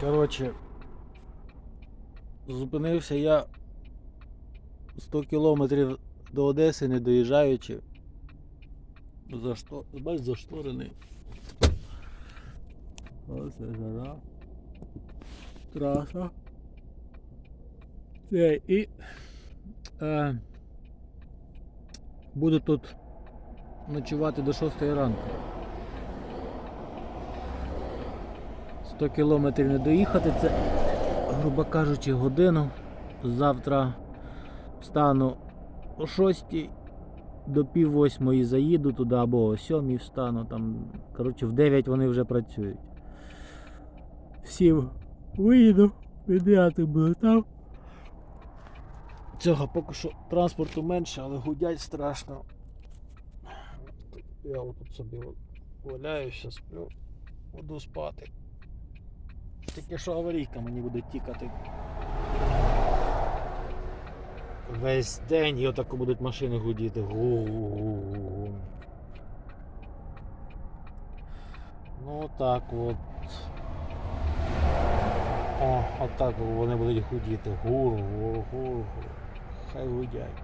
Коротше, зупинився я 100 кілометрів до Одеси, не доїжджаючи. За що? Бач, зашторений. Ось це жара. Траса. Це і е, буду тут ночувати до 6 ранку. 100 кілометрів не доїхати, це, грубо кажучи, годину. Завтра встану о 6 до пів восьмої заїду туди або о 7 встану. Там, коротше, в 9 вони вже працюють. Всім виїду, підняти буду там. Цього поки що транспорту менше, але гудять страшно. Я отут собі валяюся, сплю, буду спати. Тільки що аварійка мені буде тікати. Весь день і отако будуть машини гудіти. Гу-гу-гу-гу. Ну так от. О, отак вони будуть гудіти. Гур. Хай гудять.